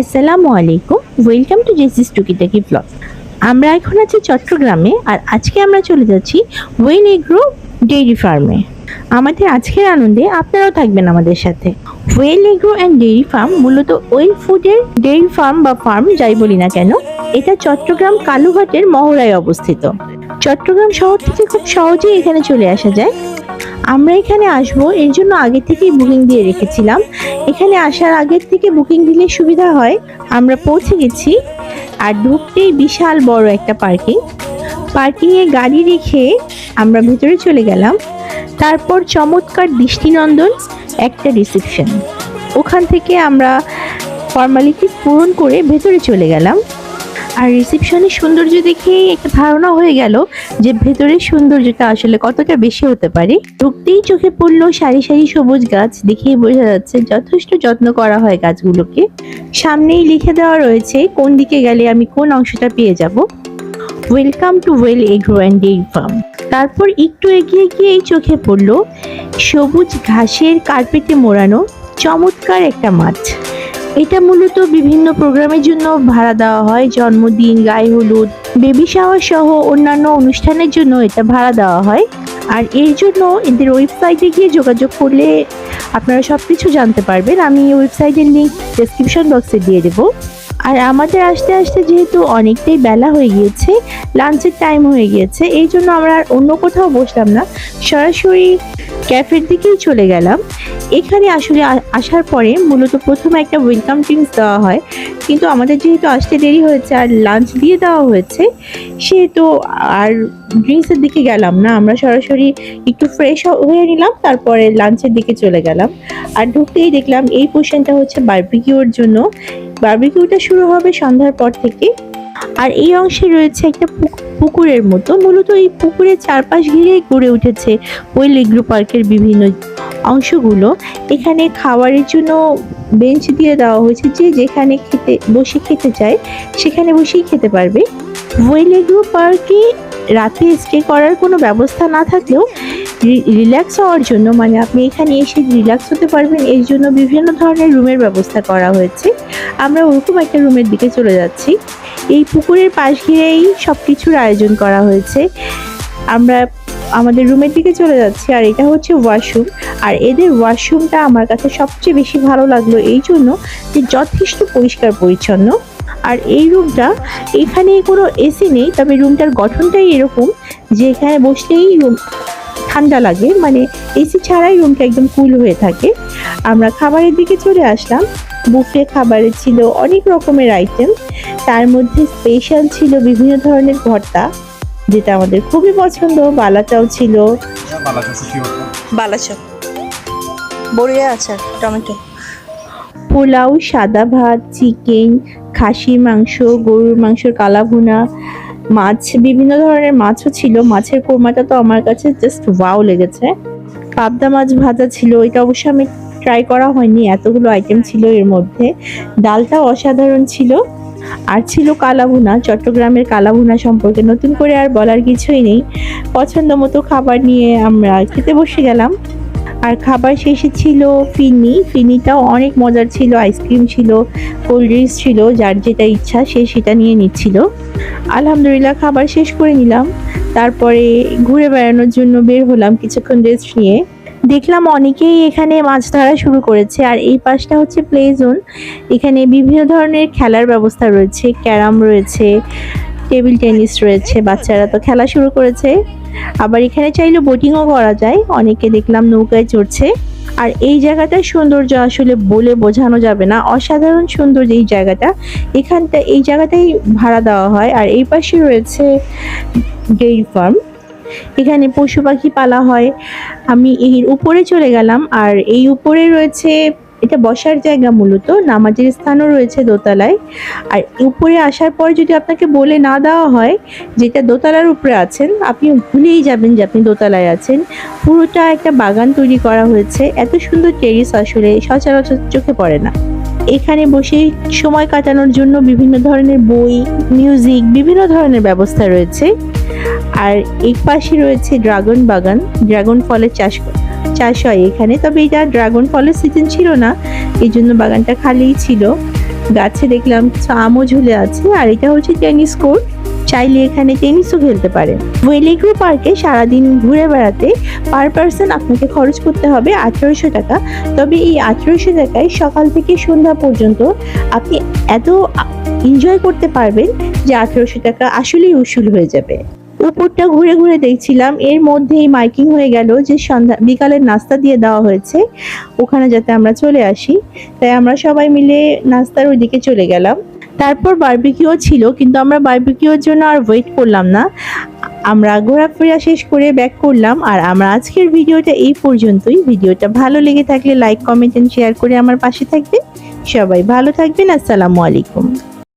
আসসালামু আলাইকুম welcome to জেসিস টুকিটাকি ব্লগ আমরা এখন আছি চট্টগ্রামে আর আজকে আমরা চলে যাচ্ছি ওয়েল এগ্রো ডেইরি ফার্মে আমাদের আজকের আনন্দে আপনারাও থাকবেন আমাদের সাথে। Well Agro and Dairy Farm মূলত ওয়েল ফুডের ডেইরি ফার্ম বা ফার্ম যাই বলি না কেন, এটা চট্টগ্রাম কালুঘাটের মহড়ায় অবস্থিত। চট্টগ্রাম শহর থেকে খুব সহজেই এখানে চলে আসা যায়। আমরা এখানে আসব, এর জন্য আগে থেকেই বুকিং দিয়ে রেখেছিলাম। এখানে আসার আগের থেকে বুকিং দিলে সুবিধা হয়। আমরা পৌঁছে গেছি, আর ঢুকতেই বিশাল বড় একটা পার্কিং। পার্কিংয়ে গাড়ি রেখে আমরা ভেতরে চলে গেলাম। তারপর চমৎকার দৃষ্টিনন্দন, একটা রিসেপশন। ওখান থেকে আমরা ফর্মালিটি পূরণ করে ভেতরে চলে গেলাম। আর রিসেপশনের সৌন্দর্য দেখেই একটা ধারণা হয়ে গেল যে ভেতরের সৌন্দর্যটা আসলে কতটা বেশি হতে পারে। ঢুকতেই চোখে পড়ল সারি সারি সবুজ গাছ দেখেই বোঝা যাচ্ছে যথেষ্ট যত্ন করা হয় গাছগুলোকে। সামনেই লিখে দেওয়া রয়েছে কোন দিকে গেলে আমি কোন অংশটা পেয়ে যাব। Welcome to Well Agro and Dairy Farm তারপর একটু এগিয়ে গিয়েই চোখে পড়ল সবুজ ঘাসের কার্পেটে মোড়ানো চমৎকার একটা মাঠ। এটা মূলত বিভিন্ন প্রোগ্রামের জন্য ভাড়া দেওয়া হয়, জন্মদিন, গায়ে হলুদ বেবি শাওয়ার সহ অন্যান্য অনুষ্ঠানের জন্য এটা ভাড়া দেওয়া হয়। আর এর জন্য এদের ওয়েবসাইটে গিয়ে যোগাযোগ করলে আপনারা সব কিছু জানতে পারবেন। আমি এই ওয়েবসাইটের লিঙ্ক ডেসক্রিপশন বক্সে দিয়ে দেবো। আর আমাদের আসতে আসতে যেহেতু অনেকটাই বেলা হয়ে গিয়েছে লাঞ্চের টাইম হয়ে গিয়েছে, এই জন্য আমরা আর অন্য কোথাও বসলাম না। সরাসরি ক্যাফের দিকেই চলে গেলাম। এখানে আসলে আসার পরে মূলত প্রথমে একটা ওয়েলকাম ড্রিঙ্কস দেওয়া হয়। কিন্তু আমাদের যেহেতু আসতে দেরি হয়েছে আর লাঞ্চ দিয়ে দেওয়া হয়েছে, সেহেতু আর ড্রিঙ্কসের দিকে গেলাম না। আমরা সরাসরি একটু ফ্রেশ হয়ে নিলাম, তারপরে লাঞ্চের দিকে চলে গেলাম। আর ঢুকতেই দেখলাম এই পোর্শনটা হচ্ছে বারবিকিউর জন্য। বারবিকিউটা শুরু হবে সন্ধ্যার পর থেকে। আর এই অংশে রয়েছে একটা পুক- পুকুরের মতো। মূলত এই পুকুরের চারপাশ ঘিরেই গড়ে উঠেছে ওই লিগ্রু পার্কের বিভিন্ন অংশগুলো। এখানে খাবারের জন্য বেঞ্চ দিয়ে দেওয়া হয়েছে যে যেখানে খেতে, বসে খেতে চায়, সেখানে বসেই খেতে পারবে। ওয়েল লিগ্রু পার্কে রাতে স্টে করার কোনো ব্যবস্থা না থাকলেও রিল্যাক্স হওয়ার জন্য মানে আপনি এখানে এসে রিল্যাক্স হতে পারবেন, এর জন্য বিভিন্ন ধরনের রুমের ব্যবস্থা করা হয়েছে। আমরা ওরকম একটা রুমের দিকে চলে যাচ্ছি। এই পুকুরের পাশ ঘিরেই সব কিছুর আয়োজন করা হয়েছে। আমরা আমাদের রুমের দিকে চলে যাচ্ছি, আর এটা হচ্ছে ওয়াশরুম আর এদের ওয়াশরুমটা আমার কাছে সবচেয়ে বেশি ভালো লাগল এই জন্য যে যথেষ্ট পরিষ্কার পরিচ্ছন্ন। আর এই রুমটা, এখানে কোনো এসি নেই, তবে রুমটার গঠনটাই এরকম যে এখানে বসলেই রুম ঠান্ডা লাগে মানে এসি ছাড়াই রুমটা একদম কুল হয়ে থাকে। আমরা খাবারের দিকে চলে আসলাম। বুফে খাবারে ছিল অনেক রকমের আইটেম তার মধ্যে স্পেশাল ছিল বিভিন্ন ধরনের ভর্তা যেটা আমাদের খুবই পছন্দ। বালাচাও ছিল। বালাচপ বড়িয়া আচার টমেটো। পোলাও সাদা ভাত চিকেন খাসির মাংস গরুর মাংসর কালাভুনা মাছ, বিভিন্ন ধরনের মাছও ছিল। মাছের কোরমাটা তো আমার কাছে জাস্ট ওয়াও লেগেছে। পাবদা মাছ ভাজা ছিল, এটা অবশ্য আমি ট্রাই করা হয়নি, এতগুলো আইটেম ছিল এর মধ্যে। ডালটাও অসাধারণ ছিল। আর ছিল কালাভুনা, চট্টগ্রামের কালাভুনা সম্পর্কে। নতুন করে আর বলার কিছুই নেই। পছন্দ মতো খাবার নিয়ে আমরা খেতে বসে গেলাম। আর খাবার শেষে ছিল ফিনি। ফিনিটাও অনেক মজার ছিল, আইসক্রিম ছিল, কোল্ড ড্রিঙ্কস ছিল, যার যেটা ইচ্ছা সে সেটা নিয়ে নিচ্ছিল। আলহামদুলিল্লাহ খাবার শেষ করে নিলাম। তারপরে ঘুরে বেড়ানোর জন্য বের হলাম কিছুক্ষণ রেস্ট নিয়ে। দেখলাম অনেকেই এখানে মাছ ধরা শুরু করেছে আর এই পাশটা হচ্ছে প্লে জোন এখানে বিভিন্ন ধরনের খেলার ব্যবস্থা রয়েছে, ক্যারাম রয়েছে টেবিল টেনিস রয়েছে, বাচ্চারা তো খেলা শুরু করেছে। আবার এখানে চাইলে বোটিংও করা যায়, অনেকে দেখলাম নৌকায় চড়ছে। আর এই জায়গাটার সৌন্দর্য আসলে বলে বোঝানো যাবে না, অসাধারণ সুন্দর এই জায়গাটা। এখানটা, এই জায়গাটাই ভাড়া দেওয়া হয়, আর এই পাশে রয়েছে ডেইরি ফার্ম। এখানে পশু পাখি পালা হয়। আমি এর উপরে চলে গেলাম, আর এই উপরে রয়েছে এটা বসার জায়গা মূলত, নামাজের স্থানও রয়েছে দোতলায়। আর উপরে আসার পর যদি আপনাকে বলে না দেওয়া হয়, যেটা দোতলার উপরে আছেন, আপনি ভুলেই যাবেন যে আপনি দোতলায় আছেন। পুরোটা একটা বাগান তৈরি করা হয়েছে। এত সুন্দর টেরিস আসলে সচরাচর চোখে পড়ে না। এখানে বসে সময় কাটানোর জন্য বিভিন্ন ধরনের বই, মিউজিক, বিভিন্ন ধরনের ব্যবস্থা রয়েছে। আর এই পাশে রয়েছে ড্রাগন বাগান। ড্রাগন ফলের চাষ চাষ হয় এখানে। তবে এটা ড্রাগন ফলের সিজন ছিল না, এই জন্য বাগানটা খালিই ছিল। গাছে দেখলাম আমও ঝুলে আছে, আর এটা হচ্ছে টেনিস কোর্ট চাইলে এখানে টেনিসও খেলতে পারেন। ওয়েলিগ্রো পার্কে সারাদিন ঘুরে বেড়াতে পার পার্সন আপনাকে খরচ করতে হবে আঠেরোশো টাকা। তবে এই আঠেরোশো টাকায় সকাল থেকে সন্ধ্যা পর্যন্ত আপনি এত এনজয় করতে পারবেন যে আঠেরোশো টাকা আসলেই উসুল হয়ে যাবে। উপরটা ঘুরে ঘুরে দেখছিলাম। এর মধ্যেই মাইকিং হয়ে গেল যে সন্ধ্যা বিকালের নাস্তা দিয়ে দেওয়া হয়েছে। ওখানে যাতে আমরা চলে আসি। তাই আমরা সবাই মিলে নাস্তার ওইদিকে চলে গেলাম। তারপর বারবিকিউ ছিল, কিন্তু আমরা বারবিকিউর জন্য আর ওয়েট করলাম না। আমরা ঘোরাফেরা শেষ করে ব্যাক করলাম। আর আমরা আজকের ভিডিওটা এই পর্যন্তই। ভিডিওটা ভালো লেগে থাকলে লাইক কমেন্ট এন্ড শেয়ার করে আমার পাশে থাকবেন সবাই ভালো থাকবেন। আসসালামু আলাইকুম।